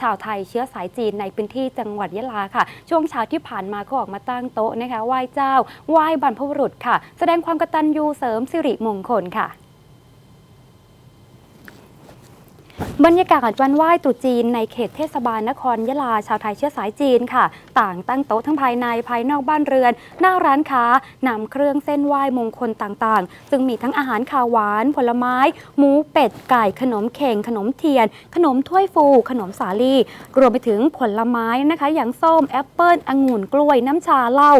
ชาวไทยเชื้อสายจีนในพื้นที่จังหวัดยะลาค่ะ ช่วงเช้าที่ผ่านมาก็ออกมาตั้งโต๊ะนะคะไหว้เจ้าไหว้บรรพบุรุษค่ะ แสดงความกตัญญูเสริมสิริมงคลค่ะ บรรยากาศวันไหว้ตรุษจีนในเขตเทศบาลนครยะลาชาวไทยเชื้อสายจีนค่ะ ต่างตั้งโต๊ะทั้งภายในภายนอกบ้านเรือน หน้าร้านค้านำเครื่องเส้นไหว้มงคลต่างๆ ซึ่งมีทั้งอาหารคาวหวาน ผลไม้ หมูเป็ดไก่ ขนมเข่ง ขนมเทียน ขนมถ้วยฟู ขนมสาลี่ รวมไปถึงผลไม้นะคะ อย่างส้มแอปเปิ้ลองุ่นกล้วยน้ำชาเหล้า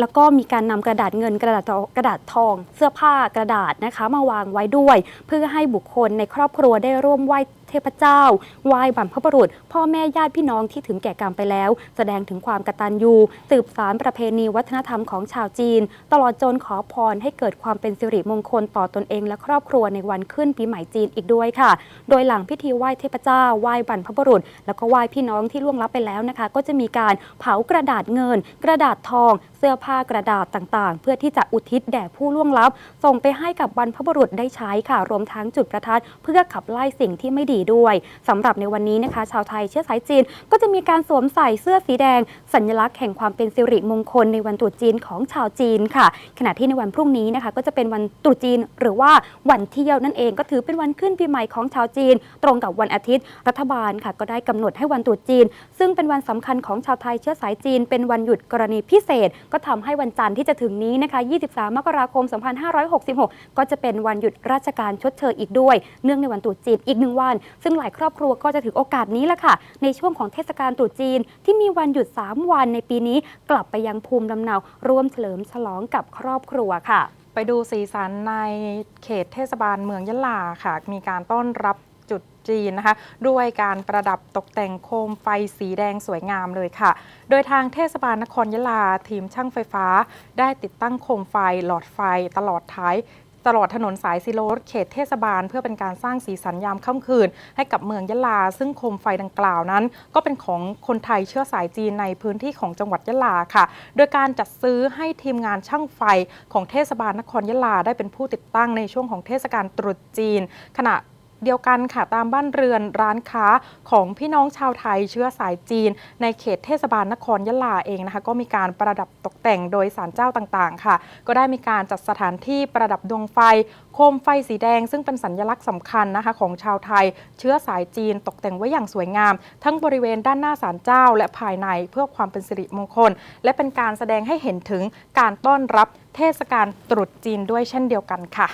แล้วก็มีการนำกระดาษเงินกระดาษกระดาษทอง เสื้อผ้ากระดาษนะคะมาวางไว้ด้วย เพื่อให้บุคคลในครอบครัวได้ร่วมไหว้ ทพเจ้าไหว้บรรพบุรุษ พ่อแม่ญาติพี่น้องที่ถึงแก่กรรมไปแล้ว แสดงถึงความกตัญญูสืบสารประเพณีวัฒนธรรมของชาวจีน ตลอดจนขอพรให้เกิดความเป็นสิริมงคลต่อตนเองและครอบครัวในวันขึ้นปีใหม่จีนอีกด้วยค่ะ โดยหลังพิธีไหว้เทพเจ้าไหว้บรรพบุรุษ แล้วก็ไหว้พี่น้องที่ล่วงลับไปแล้วนะคะ ก็จะมีการเผากระดาษเงิน กระดาษทอง เสื้อผ้ากระดาษต่างๆ เพื่อที่จะอุทิศแด่ผู้ล่วงลับ ส่งไปให้กับบรรพบุรุษได้ใช้ค่ะ รวมทั้งจุดประทัดเพื่อขับไล่สิ่งที่ไม่ดีด้วยสำหรับในวันนี้นะคะ ชาวไทยเชื้อสายจีนก็จะมีการสวมใส่เสื้อสีแดง สัญลักษณ์แห่งความเป็นสิริมงคลในวันตรุษจีนของชาวจีนค่ะ ขณะที่ในวันพรุ่งนี้นะคะก็จะเป็นวันตรุษจีน หรือว่าวันเที่ยวนั่นเองก็ถือเป็นวันขึ้นปีใหม่ของชาวจีน ตรงกับวันอาทิตย์ รัฐบาลค่ะ ก็ได้กำหนดให้วันตรุษจีน ซึ่งเป็นวันสำคัญของชาวไทยเชื้อสายจีน เป็นวันหยุดกรณีพิเศษ ก็ทำให้วันจันทร์ที่จะถึงนี้นะคะ 23 มกราคม 2566 ก็จะเป็นวันหยุดราชการชดเชยอีกด้วย เนื่องในวันตรุษจีนอีกหนึ่งวันซึ่งหลายครอบครัวก็จะถือโอกาสนี้แหละค่ะ ในช่วงของเทศกาลตรุษจีน ที่มีวันหยุด 3 วันในปีนี้กลับไปยังภูมิลำเนาร่วมเฉลิมฉลองกับครอบครัวค่ะ ไปดูสีสันในเขตเทศบาลเมืองยะลาค่ะ มีการต้อนรับจุดจีนนะคะด้วยการประดับตกแต่งโคมไฟสีแดงสวยงามเลยค่ะ โดยทางเทศบาลนครยะลาทีมช่างไฟฟ้า ได้ติดตั้งโคมไฟหลอดไฟตลอดท้าย ตลอดถนนสายซิโลเขตเทศบาล เพื่อเป็นการสร้างสีสันยามค่ำคืน ให้กับเมืองยะลา ซึ่งโคมไฟดังกล่าวนั้น ก็เป็นของคนไทยเชื้อสายจีนในพื้นที่ของจังหวัดยะลาค่ะ โดยการจัดซื้อให้ทีมงานช่างไฟของเทศบาลนครยะลาได้เป็นผู้ติดตั้งในช่วงของเทศกาลตรุษจีน ขณะ เดียวกันค่ะตามบ้านเรือนร้านค้าของพี่น้องชาวไทยเชื้อสายจีน ในเขตเทศบาลนครยะลาเองนะคะ ก็มีการประดับตกแต่งโดยสารเจ้าต่างๆ ค่ะ ก็ได้มีการจัดสถานที่ประดับดวงไฟ โคมไฟสีแดง ซึ่งเป็นสัญลักษณ์สำคัญนะคะของชาวไทย เชื้อสายจีนตกแต่งไว้อย่างสวยงาม ทั้งบริเวณด้านหน้าศาลเจ้า และภายในเพื่อความเป็นสิริมงคล และเป็นการแสดงให้เห็นถึงการต้อนรับเทศกาลตรุษจีนด้วยเช่นเดียวกันค่ะ